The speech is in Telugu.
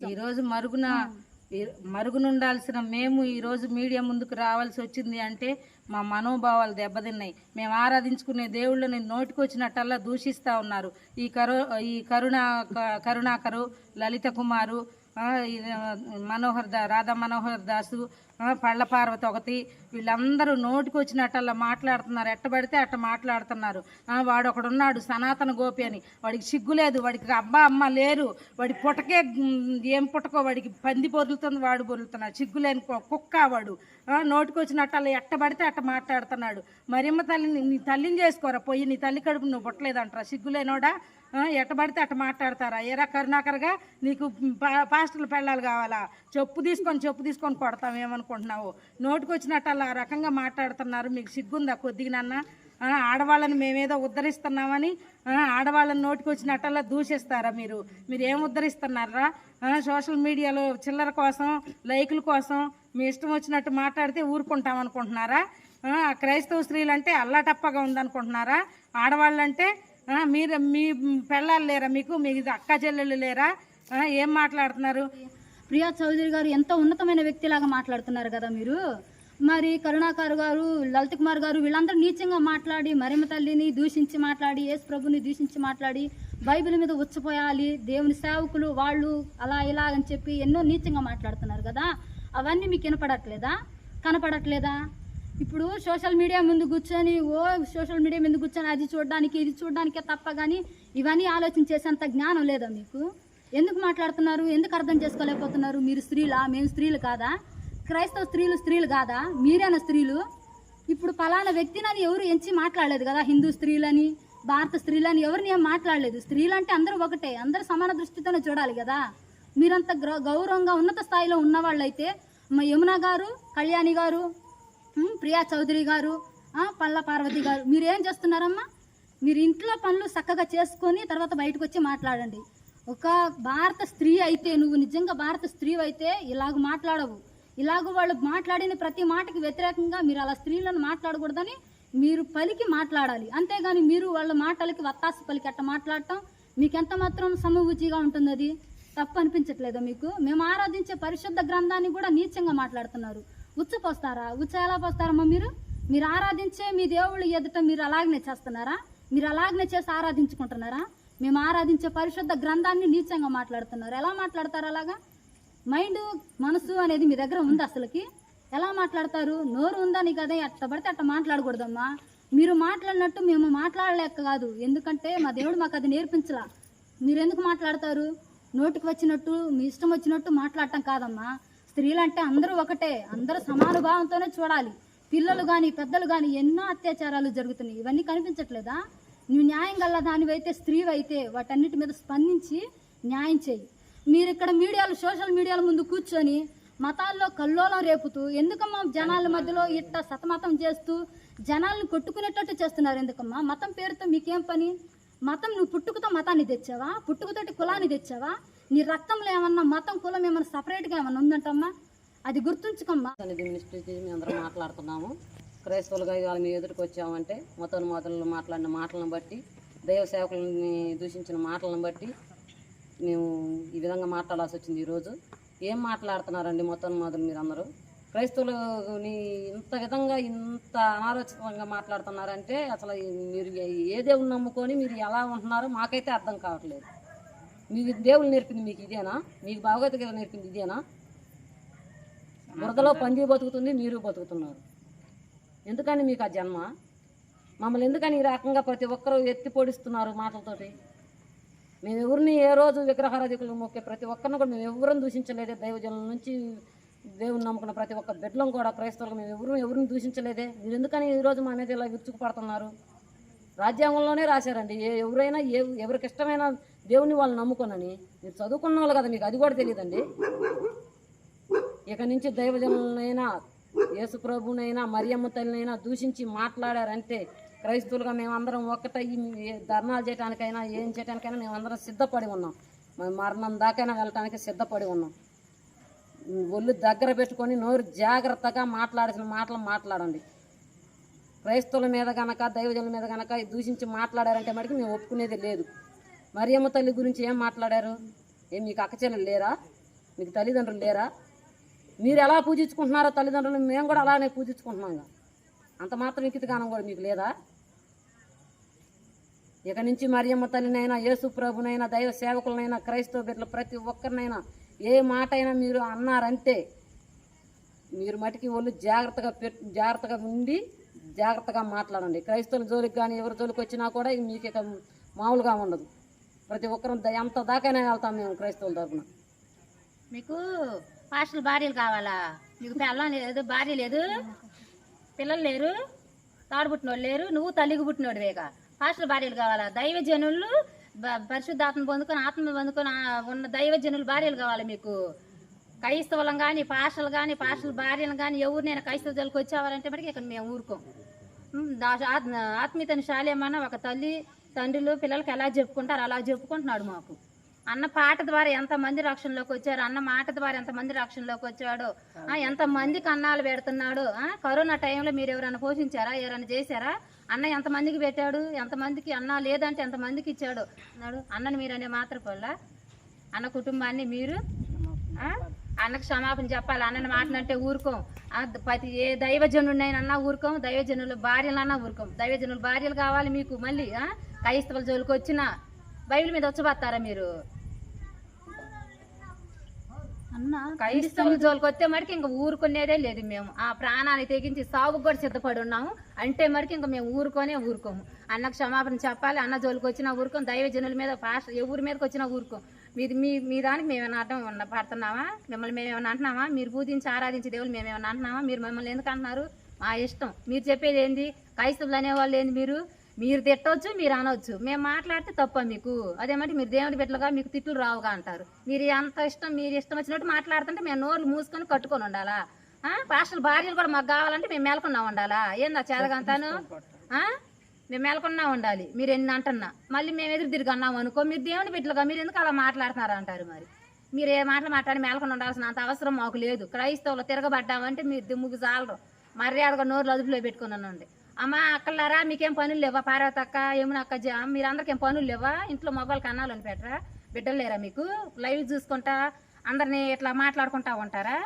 ఈరోజు మరుగున ఈ- మరుగునుండాల్సిన మేము ఈరోజు మీడియా ముందుకు రావాల్సి వచ్చింది అంటే మా మనోభావాలు దెబ్బతిన్నాయి. మేము ఆరాధించుకునే దేవుళ్ళని నోటికొచ్చినట్టల్లా దూషిస్తూ ఉన్నారు. ఈ కరు ఈ కరుణా కరుణాకరు లలిత కుమారు మనోహర్ దా రాధా మనోహర్ దాసు పళ్ళ పార్వతి ఒకటి. వీళ్ళందరూ నోటికి వచ్చినట్టల్లా మాట్లాడుతున్నారు. ఎట్టబడితే అట్ట మాట్లాడుతున్నారు. వాడు ఒకడున్నాడు సనాతన గోపి అని. వాడికి సిగ్గు లేదు. వాడికి అబ్బా అమ్మ లేరు. వాడి పుటకే ఏం పుటకో వాడికి పంది పొరులుతుంది వాడు పొరులుతున్నాడు. సిగ్గు లేని కుక్క వాడు. నోటికి వచ్చినట్టల్లా ఎట్టబడితే అట్ట మాట్లాడుతున్నాడు. మరిమ్మ తల్లిని నీ తల్లిని చేసుకోరా. పోయి నీ తల్లి కడుపు నువ్వు పుట్టలేదంటారా. సిగ్గు లేనోడా? అట్ట మాట్లాడతారా? ఏరా కరుణాకరగా నీకు పా- పాస్టర్లు పెళ్ళాలి కావాలా? చెప్పు తీసుకొని చెప్పు తీసుకొని కొడతాం. ఏమనుకుంటున్నావు? నోటికి వచ్చినట్టు అలా రకంగా మాట్లాడుతున్నారు. మీకు సిగ్గుందా కొద్దిగా నాన్న? ఆడవాళ్ళని మేమేదో ఉద్ధరిస్తున్నామని ఆడవాళ్ళని నోటికి వచ్చినట్టల్లా దూషిస్తారా మీరు? మీరు ఏం ఉద్ధరిస్తున్నారా సోషల్ మీడియాలో చిల్లర కోసం లైకుల కోసం మీ ఇష్టం వచ్చినట్టు మాట్లాడితే ఊరుకుంటాం అనుకుంటున్నారా? క్రైస్తవ స్త్రీలు అంటే అల్లాటప్పగా ఉందనుకుంటున్నారా? ఆడవాళ్ళంటే మీరు మీ పెళ్ళాలు లేరా మీకు? మీ అక్క చెల్లెళ్ళు లేరా? ఏం మాట్లాడుతున్నారు? ప్రియా చౌదరి గారు ఎంతో ఉన్నతమైన వ్యక్తిలాగా మాట్లాడుతున్నారు కదా మీరు. మరి కరుణాకర్ గారు లలిత్ కుమార్ గారు వీళ్ళందరూ నీచంగా మాట్లాడి మరిమ తల్లిని దూషించి మాట్లాడి యేసు ప్రభుని దూషించి మాట్లాడి బైబిల్ మీద ఉచ్చపోయాలి దేవుని సేవకులు వాళ్ళు అలా ఇలా అని చెప్పి ఎన్నో నీచంగా మాట్లాడుతున్నారు కదా. అవన్నీ మీకు వినపడట్లేదా? కనపడట్లేదా? ఇప్పుడు సోషల్ మీడియా ముందు కూర్చొని ఓ సోషల్ మీడియా ముందు కూర్చొని అది చూడడానికి ఇది చూడడానికే తప్ప కానీ ఇవన్నీ ఆలోచించేసేంత జ్ఞానం లేదా మీకు? ఎందుకు మాట్లాడుతున్నారు? ఎందుకు అర్థం చేసుకోలేకపోతున్నారు? మీరు స్త్రీలా? మేము స్త్రీలు కాదా? క్రైస్తవ స్త్రీలు స్త్రీలు కాదా? మీరేన స్త్రీలు? ఇప్పుడు పలానా వ్యక్తిని ఎవరు ఎంచి మాట్లాడలేదు కదా? హిందూ స్త్రీలని భారత స్త్రీలని ఎవరిని ఏం మాట్లాడలేదు? స్త్రీలు అంటే అందరూ ఒకటే. అందరూ సమాన దృష్టితోనే చూడాలి కదా. మీరంత గౌరవంగా ఉన్నత స్థాయిలో ఉన్నవాళ్ళైతే మా యమున గారు కళ్యాణి గారు ప్రియా చౌదరి గారు పల్ల పార్వతి గారు మీరు ఏం చేస్తున్నారమ్మా? మీరు ఇంట్లో పనులు చక్కగా చేసుకొని తర్వాత బయటకు వచ్చి మాట్లాడండి. ఒక భారత స్త్రీ అయితే నువ్వు నిజంగా భారత స్త్రీ అయితే ఇలాగ మాట్లాడవు. ఇలాగ వాళ్ళు మాట్లాడిన ప్రతి మాటకి వ్యతిరేకంగా మీరు అలా స్త్రీలను మాట్లాడకూడదని మీరు పలికి మాట్లాడాలి. అంతేగాని మీరు వాళ్ళ మాటలకి వత్తాసు పలికి అట్ట మాట్లాడటం మీకు ఎంత మాత్రం సమభూచిగా ఉంటుంది అది? తప్పు అనిపించట్లేదా మీకు? మేము ఆరాధించే పరిశుద్ధ గ్రంథాన్ని కూడా నీచంగా మాట్లాడుతున్నారు. ఉచ్చ పోస్తారా ఉచ్చ ఎలా పోస్తారమ్మా మీరు? మీరు ఆరాధించే మీ దేవుళ్ళు ఎదుట మీరు అలాగనే చేస్తున్నారా? మీరు అలాగనే చేసి ఆరాధించుకుంటున్నారా? మేము ఆరాధించే పరిశుద్ధ గ్రంథాన్ని నీచంగా మాట్లాడుతున్నారు. ఎలా మాట్లాడతారు అలాగా? మైండ్ మనసు అనేది మీ దగ్గర ఉంది అసలుకి. ఎలా మాట్లాడతారు? నోరు ఉందని కదా ఎట్ట పడితే అట్ట మాట్లాడకూడదమ్మా. మీరు మాట్లాడినట్టు మేము మాట్లాడలేక కాదు. ఎందుకంటే మా దేవుడు మాకు అది నేర్పించలా. మీరు ఎందుకు మాట్లాడతారు? నోటికి వచ్చినట్టు మీ ఇష్టం వచ్చినట్టు మాట్లాడటం కాదమ్మా. స్త్రీలంటే అందరూ ఒకటే. అందరూ సమాన భావంతోనే చూడాలి. పిల్లలు కానీ పెద్దలు కానీ ఎన్నో అత్యాచారాలు జరుగుతున్నాయి. ఇవన్నీ కనిపించట్లేదా? నువ్వు న్యాయం గల దానివైతే స్త్రీవైతే వాటన్నిటి మీద స్పందించి న్యాయం చేయి. మీరు ఇక్కడ మీడియాలో సోషల్ మీడియాల ముందు కూర్చొని మతాల్లో కల్లోలం రేపుతూ ఎందుకమ్మా జనాల మధ్యలో ఇట్ట సతమతం చేస్తూ జనాలను కొట్టుకునేటట్టు చేస్తున్నారు ఎందుకమ్మా? మతం పేరుతో మీకేం పని? మతం నువ్వు పుట్టుకతో మతాన్ని తెచ్చావా? పుట్టుకతోటి కులాన్ని తెచ్చావా? నీ రక్తంలో ఏమన్నా మతం కులం ఏమన్నా సపరేట్గా ఏమన్నా ఉందంటమ్మా? అది గుర్తుంచుకోమ్మా. అందరం మాట్లాడుతున్నాము. క్రైస్తవులుగా ఇవాళ మీ ఎదుటికి వచ్చామంటే మొత్తం మొదలు మాట్లాడిన మాటలను బట్టి దైవ సేవకులని దూషించిన మాటలను బట్టి మేము ఈ విధంగా మాట్లాడాల్సి వచ్చింది ఈరోజు. ఏం మాట్లాడుతున్నారండి మొత్తం మొదలు మీరు అందరూ క్రైస్తవులని ఇంత విధంగా ఇంత అనారోచితంగా మాట్లాడుతున్నారంటే అసలు మీరు ఏ దేవుని నమ్ముకొని మీరు ఎలా ఉంటున్నారో మాకైతే అర్థం కావట్లేదు. మీకు దేవుళ్ళు నేర్పింది మీకు ఇదేనా? మీకు భగవద్గీత నేర్పింది ఇదేనా? బురదలో పంది బతుకుతుంది మీరు బతుకుతున్నారు. ఎందుకని మీకు ఆ జన్మ? మమ్మల్ని ఎందుకని ఈ రకంగా ప్రతి ఒక్కరూ ఎత్తి పొడిస్తున్నారు మాటలతోటి? మేము ఎవరిని ఏ రోజు విగ్రహారాధికులు మొక్కే ప్రతి ఒక్కరిని కూడా మేము ఎవరిని దూషించలేదే? దైవజనుల నుంచి దేవుని నమ్ముకున్న ప్రతి ఒక్క బిడ్డలం కూడా క్రైస్తవులకు మేము ఎవరు ఎవరిని దూషించలేదే? మీరు ఎందుకని ఈరోజు మా మీద ఇలా విరుచుకుపడుతున్నారు? రాజ్యాంగంలోనే రాశారండి ఏ ఎవరైనా ఏ ఎవరికి ఇష్టమైన దేవుని వాళ్ళు నమ్ముకోనని. మీరు చదువుకున్న వాళ్ళు కదా మీకు అది కూడా తెలియదండి. ఇక నుంచి దైవజనులనైనా యేసుప్రభునైనా మరియమ్మ తల్లినైనా దూషించి మాట్లాడారంటే క్రైస్తవులుగా మేమందరం ఒక్కటయ్యి ధర్నాలు చేయడానికైనా ఏం చేయడానికైనా మేమందరం సిద్ధపడి ఉన్నాం. మరణం దాకైనా వెళ్ళటానికి సిద్ధపడి ఉన్నాం. ఒళ్ళు దగ్గర పెట్టుకొని నోరు జాగ్రత్తగా మాట్లాడాల్సిన మాటలు మాట్లాడండి. క్రైస్తవుల మీద గనక దైవజనుల మీద గనక దూషించి మాట్లాడారంటే మటుకు మేము ఒప్పుకునేది లేదు. మరియమ్మ తల్లి గురించి ఏం మాట్లాడారు? ఏం మీకు అక్కచెల్లెలు లేరా? మీకు తల్లిదండ్రులు లేరా? మీరు ఎలా పూజించుకుంటున్నారో తల్లిదండ్రులు మేము కూడా అలానే పూజించుకుంటున్నాం అంత మాత్రం ఇంకిత గానం కూడా మీకు లేదా? ఇక నుంచి మరియమ్మ తల్లినైనా యేసు ప్రభునైనా దైవ సేవకులనైనా క్రైస్తవ బిడ్డలు ప్రతి ఒక్కరినైనా ఏ మాట అయినా మీరు అన్నారంటే మీరు మటుకి ఒళ్ళు జాగ్రత్తగా పెట్ జాగ్రత్తగా ఉండి జాగ్రత్తగా మాట్లాడండి. క్రైస్తవుల జోలికి కానీ ఎవరి జోలికి వచ్చినా కూడా మీకు ఇక మామూలుగా ఉండదు. ప్రతి ఒక్కరం ద- ఎంత దాకైనా వెళ్తాం మేము క్రైస్తవుల తరఫున మీకు పాస్టల్ భార్యలు కావాలా? మీకు పిల్లం లేదు భార్య లేదు. పిల్లలు లేరు తాడు పుట్టినోళ్ళు లేరు నువ్వు తల్లికి పుట్టినోడివేగా. పాస్టల్ భార్యలు కావాలా? దైవ జనులు పరిశుద్ధాత్మ పొందుకొని ఆత్మ పొందుకొని ఉన్న దైవ జనులు భార్యలు కావాలి మీకు. క్రైస్తవులం కానీ పాషలు కానీ పాషలు భార్యలు కానీ ఎవరు నేను క్రైస్తవ జోలికి వచ్చేవారంటే మనకి ఇక్కడ మేము ఊరుకోం. దా- ఆత్మీయతని శాలేమన్నా ఒక తల్లి తండ్రులు పిల్లలకి ఎలా చెప్పుకుంటారు అలా చెప్పుకుంటున్నాడు మాకు. అన్న పాట ద్వారా ఎంతమంది రక్షణలోకి వచ్చారు? అన్న మాట ద్వారా ఎంతమంది రక్షణలోకి వచ్చాడో? ఆ, ఎంతమందికి అన్నాలు పెడుతున్నాడు? ఆ, కరోనా టైంలో మీరు ఎవరైనా పోషించారా? ఎవరైనా చేశారా? అన్న ఎంతమందికి పెట్టాడు? ఎంతమందికి అన్న లేదంటే ఎంతమందికి ఇచ్చాడు? అన్నాడు. అన్నని మీరు అనే మాత్ర అన్న కుటుంబాన్ని మీరు ఆ, అన్నకు క్షమాపణ చెప్పాలి. అన్నని మాటలంటే ఊరుకోం. ప్రతి ఏ దైవజనుడినైనా ఊరుకోం. దైవజనుల భార్యలన్నా ఊరుకోం. దైవజనుల భార్యలు కావాలి మీకు మళ్ళీ క్రైస్తవుల జోలికి వచ్చినా. బైబిల్ మీద వచ్చబత్తారా మీరు? క్రైస్తవుల జోలికి వస్తే మరికి ఇంకా ఊరుకునేదే లేదు మేము. ఆ ప్రాణాన్ని తెగించి సాగుకు కూడా సిద్ధపడి ఉన్నాము. అంటే మరికి ఇంకా మేము ఊరుకొనే ఊరుకోము. అన్న క్షమాపణ చెప్పాలి అన్న జోలికి వచ్చినా ఊరుకోం దైవజనుల మీద పాస్ ఎవరి మీదకి వచ్చినా ఊరుకోం మీది మీ మీ దానికి మేము ఏమైనా అడ్డం ఉన్న పడుతున్నామా మిమ్మల్ని మేము ఏమైనా అంటున్నామా మీరు పూజించి ఆరాధించే దేవుళ్ళు మేము ఏమైనా అంటున్నామా మీరు మమ్మల్ని ఎందుకు అంటున్నారు? మా ఇష్టం. మీరు చెప్పేది ఏంది? క్రైస్తవులు అనేవాళ్ళు ఏంది మీరు? మీరు తిట్టవచ్చు మీరు అనవచ్చు మేము మాట్లాడితే తప్ప మీకు. అదేమంటే మీరు దేవుడి బిడ్డలుగా మీకు తిట్లు రావుగా అంటారు. మీరు ఎంత ఇష్టం మీరు ఇష్టం వచ్చినట్టు మాట్లాడుతుంటే మేము నోర్లు మూసుకొని కట్టుకొని ఉండాలా? ఆ? పాస్టల్ భార్యలు కూడా మాకు కావాలంటే మేము మేలకుండా ఉండాలా? ఏందా చేదగంతాను మేము మేలకున్నా ఉండాలి. మీరు ఎన్ని అంటున్నా. మళ్ళీ మేము ఎదురు తిరిగి అన్నాం అనుకో మీరు దేవుని బిడ్డలుగా మీరు ఎందుకు అలా మాట్లాడుతున్నారు అంటారు మరి? మీరు ఏ మాటలు మాట్లాడి మేలకుండా ఉండాల్సిన అంత అవసరం మాకు లేదు. క్రైస్తవులు తిరగబడ్డామంటే మీరు దిమ్ముకు చాలరు మర్యాదగా నోరు అదుపులో పెట్టుకుని ఉండండి. అమ్మ అక్కలారా మీకేం పనులు లేవా? పార్వతి అక్క యమున అక్క జా మీరందరికి ఏం పనులు లేవా? ఇంట్లో మొబైల్ కన్నాలని పెట్టరా బిడ్డలు లేరా మీకు? లైవ్ చూసుకుంటా అందరినీ ఇట్లా మాట్లాడుకుంటా ఉంటారా?